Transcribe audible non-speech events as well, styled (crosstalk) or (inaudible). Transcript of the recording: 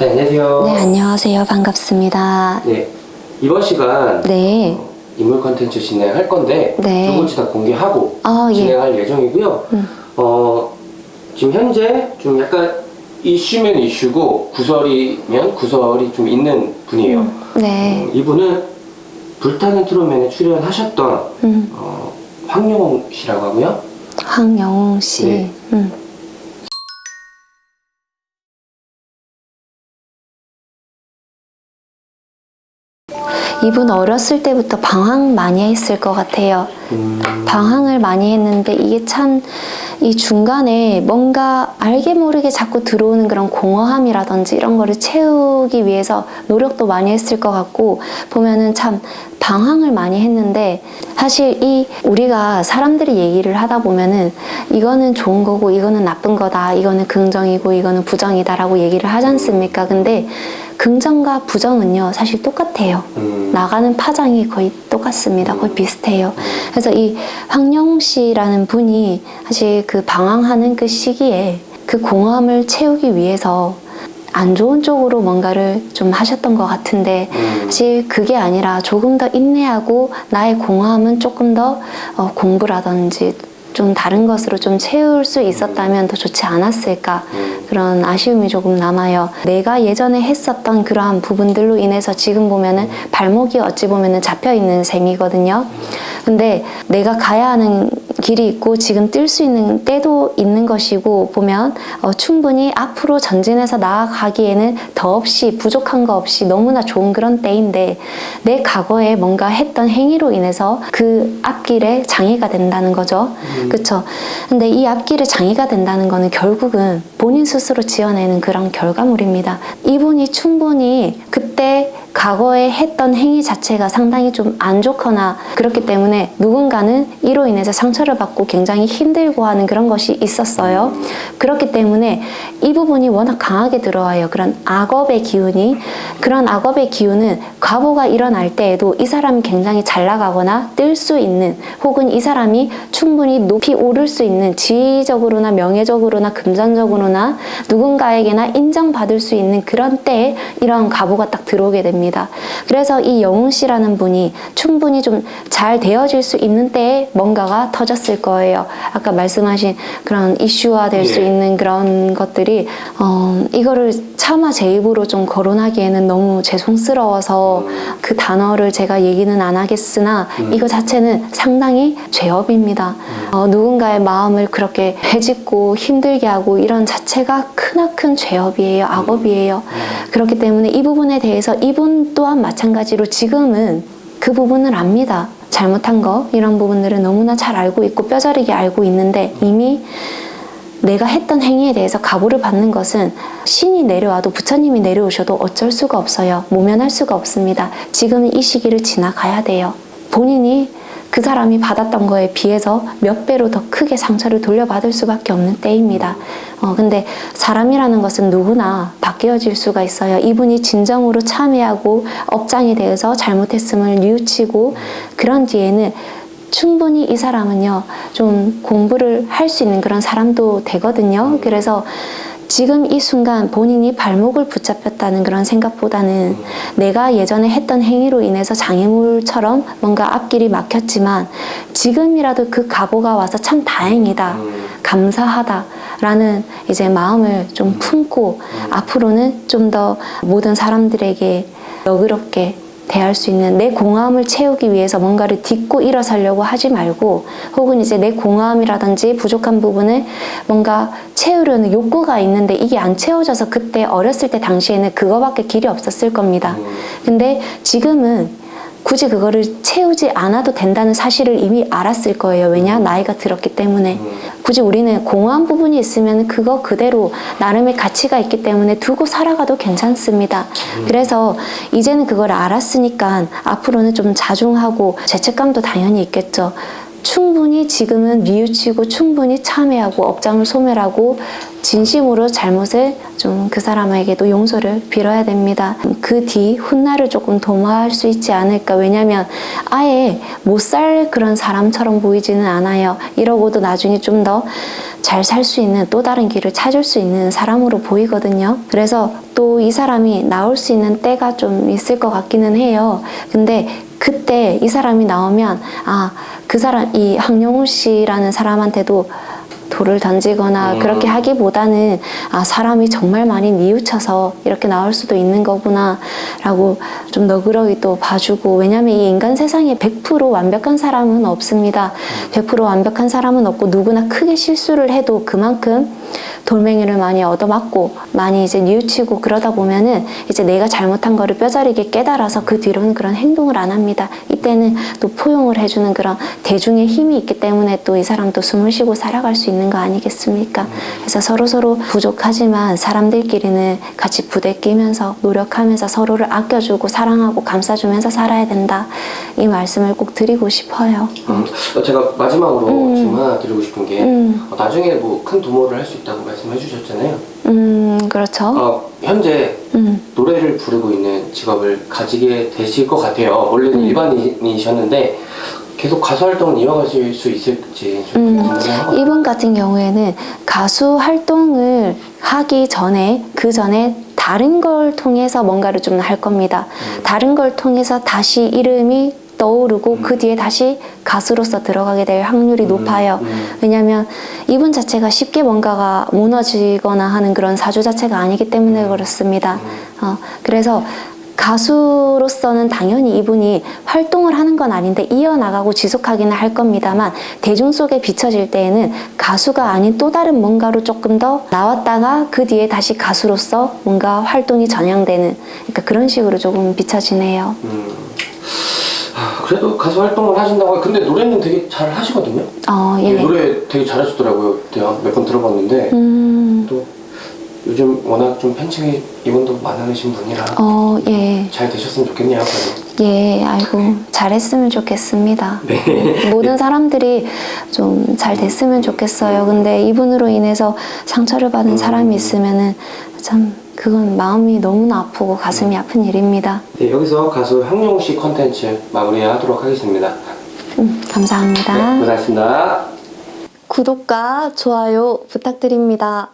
네, 안녕하세요. 네, 안녕하세요. 반갑습니다. 네, 이번 시간 네. 어, 인물 컨텐츠 진행할 건데 네. 두 분씩 다 공개하고 아, 예. 진행할 예정이고요. 음. 어, 지금 현재 좀 약간 이슈면 이슈고 구설이면 구설이 좀 있는 분이에요. 네. 어, 이분은 불타는 트롯맨에 출연하셨던 음, 어, 황영홍 씨라고 하고요. 황영웅 씨. 네. 음. 이분 어렸을 때부터 방황 많이 했을 것 같아요. 음, 방황을 많이 했는데 이게 참 이 중간에 뭔가 알게 모르게 자꾸 들어오는 그런 공허함이라든지 이런 거를 채우기 위해서 노력도 많이 했을 것 같고 보면은 참 방황을 많이 했는데 사실 이 우리가 사람들이 얘기를 하다 보면은 이거는 좋은 거고 이거는 나쁜 거다 이거는 긍정이고 이거는 부정이다라고 얘기를 하지 않습니까? 근데 긍정과 부정은요 사실 똑같아요. 음, 나가는 파장이 거의 똑같습니다. 거의 비슷해요. 그래서 이 황영웅 씨라는 분이 사실 그 방황하는 그 시기에 그 공허함을 채우기 위해서 안 좋은 쪽으로 뭔가를 좀 하셨던 것 같은데 음, 사실 그게 아니라 조금 더 인내하고 나의 공허함은 조금 더 어, 공부라든지 좀 다른 것으로 좀 채울 수 있었다면 더 좋지 않았을까 음, 그런 아쉬움이 조금 남아요. 내가 예전에 했었던 그러한 부분들로 인해서 지금 보면은 발목이 어찌 보면은 잡혀 있는 셈이거든요. 근데 내가 가야 하는 길이 있고 지금 뛸 수 있는 때도 있는 것이고 보면 어, 충분히 앞으로 전진해서 나아가기에는 더없이 부족한 거 없이 너무나 좋은 그런 때인데 내 과거에 뭔가 했던 행위로 인해서 그 앞길에 장애가 된다는 거죠. 그렇죠. 근데 이 앞길에 장애가 된다는 거는 결국은 본인 스스로 지어내는 그런 결과물입니다. 이분이 충분히 그때 과거에 했던 행위 자체가 상당히 좀 안 좋거나 그렇기 때문에 누군가는 이로 인해서 상처를 받고 굉장히 힘들고 하는 그런 것이 있었어요. 그렇기 때문에 이 부분이 워낙 강하게 들어와요. 그런 악업의 기운이 그런 악업의 기운은 과보가 일어날 때에도 이 사람이 굉장히 잘 나가거나 뜰 수 있는 혹은 이 사람이 충분히 높이 오를 수 있는 지위적으로나 명예적으로나 금전적으로나 누군가에게나 인정받을 수 있는 그런 때에 이러한 과보가 딱 들어오게 됩니다. 그래서 이 영웅 씨라는 분이 충분히 좀 잘 되어질 수 있는 때에 뭔가가 터졌을 거예요. 아까 말씀하신 그런 이슈화 될수 예. 있는 그런 것들이 어, 이거를 차마 제 입으로 좀 거론하기에는 너무 죄송스러워서 그 단어를 제가 얘기는 안 하겠으나 이거 자체는 상당히 죄업입니다. 어, 누군가의 마음을 그렇게 해짓고 힘들게 하고 이런 자체가 크나큰 죄업이에요. 악업이에요. 그렇기 때문에 이 부분에 대해서 이분 또한 마찬가지로 지금은 그 부분을 압니다. 잘못한 거 이런 부분들을 너무나 잘 알고 있고 뼈저리게 알고 있는데 이미 내가 했던 행위에 대해서 가보를 받는 것은 신이 내려와도 부처님이 내려오셔도 어쩔 수가 없어요. 모면할 수가 없습니다. 지금 이 시기를 지나가야 돼요. 본인이 그 사람이 받았던 거에 비해서 몇 배로 더 크게 상처를 돌려받을 수밖에 없는 때입니다. 어, 근데 사람이라는 것은 누구나 바뀌어질 수가 있어요. 이분이 진정으로 참여하고 업장에 대해서 잘못했음을 뉘우치고 그런 뒤에는 충분히 이 사람은요, 좀 공부를 할 수 있는 그런 사람도 되거든요. 그래서 지금 이 순간 본인이 발목을 붙잡혔다는 그런 생각보다는 내가 예전에 했던 행위로 인해서 장애물처럼 뭔가 앞길이 막혔지만 지금이라도 그 가보가 와서 참 다행이다. 음, 감사하다 라는 이제 마음을 좀 품고 앞으로는 좀 더 모든 사람들에게 너그럽게 대할 수 있는 내 공허함을 채우기 위해서 뭔가를 딛고 일어서려고 하지 말고 혹은 이제 내 공허함이라든지 부족한 부분을 뭔가 채우려는 욕구가 있는데 이게 안 채워져서 그때 어렸을 때 당시에는 그거밖에 길이 없었을 겁니다. 근데 지금은 굳이 그거를 채우지 않아도 된다는 사실을 이미 알았을 거예요. 왜냐? 나이가 들었기 때문에. 굳이 우리는 공허한 부분이 있으면 그거 그대로 나름의 가치가 있기 때문에 두고 살아가도 괜찮습니다. 그래서 이제는 그걸 알았으니까 앞으로는 좀 자중하고 죄책감도 당연히 있겠죠. 충분히 지금은 뉘우치고 충분히 참회하고 업장을 소멸하고 진심으로 잘못을 좀 그 사람에게도 용서를 빌어야 됩니다. 그 뒤 훗날을 조금 도모할 수 있지 않을까. 왜냐면 아예 못 살 그런 사람처럼 보이지는 않아요. 이러고도 나중에 좀 더 잘 살 수 있는 또 다른 길을 찾을 수 있는 사람으로 보이거든요. 그래서 또 이 사람이 나올 수 있는 때가 좀 있을 것 같기는 해요. 근데 그때 이 사람이 나오면 아, 그 사람 이 황영우 씨라는 사람한테도 돌을 던지거나 음. 그렇게 하기보다는 아 사람이 정말 많이 뉘우쳐서 이렇게 나올 수도 있는 거구나라고 좀 너그러이 또 봐주고 왜냐하면 이 인간 세상에 100% 완벽한 사람은 없습니다. 100% 완벽한 사람은 없고 누구나 크게 실수를 해도 그만큼 돌멩이를 많이 얻어맞고 많이 이제 뉘우치고 그러다 보면은 이제 내가 잘못한 거를 뼈저리게 깨달아서 그 뒤로는 그런 행동을 안 합니다. 이때는 또 포용을 해주는 그런 대중의 힘이 있기 때문에 또 이 사람도 숨을 쉬고 살아갈 수 있는 거 아니겠습니까? 그래서 서로 서로 부족하지만 사람들끼리는 같이 부대 끼면서 노력하면서 서로를 아껴주고 사랑하고 감싸주면서 살아야 된다. 이 말씀을 꼭 드리고 싶어요. 음, 어, 제가 마지막으로 음. 질문 하나 드리고 싶은 게 음. 어, 나중에 뭐 큰 도모를 할 수 있다고 말씀해 주셨잖아요. 음, 그렇죠. 어, 현재 음. 노래를 부르고 있는 직업을 가지게 되실 것 같아요. 원래는 음. 일반인이셨는데 계속 가수 활동을 이어가실 수 있을지 좀 음, 궁금해요. 이분 같은 경우에는 가수 활동을 하기 전에 그 전에 다른 걸 통해서 뭔가를 좀 할 겁니다. 다른 걸 통해서 다시 이름이 떠오르고 그 뒤에 다시 가수로서 들어가게 될 확률이 높아요. 음. 왜냐하면 이분 자체가 쉽게 뭔가가 무너지거나 하는 그런 사주 자체가 아니기 때문에 그렇습니다. 어, 그래서 가수로서는 당연히 이분이 활동을 하는 건 아닌데 이어나가고 지속하기는 할 겁니다만 대중 속에 비춰질 때에는 가수가 아닌 또 다른 뭔가로 조금 더 나왔다가 그 뒤에 다시 가수로서 뭔가 활동이 전향되는 그러니까 그런 식으로 조금 비춰지네요. 음. 아, 그래도 가수 활동을 하신다고 근데 노래는 되게 잘 하시거든요. 어, 예, 예. 노래 되게 잘 하시더라고요. 제가 몇번 들어봤는데 음, 또 요즘 워낙 좀 팬층이 이분도 많으신 분이라 어, 예. 잘 되셨으면 좋겠네요. 그래도. 예, 아이고, 잘했으면 좋겠습니다. (laughs) 네. 모든 사람들이 좀 잘 됐으면 좋겠어요. 근데 이분으로 인해서 상처를 받은 사람이 있으면은 참 그건 마음이 너무나 아프고 가슴이 아픈 일입니다. 네, 여기서 가수 황용우 씨 컨텐츠 마무리하도록 하겠습니다. 음, 감사합니다. 네, 고생하셨습니다. 구독과 좋아요 부탁드립니다.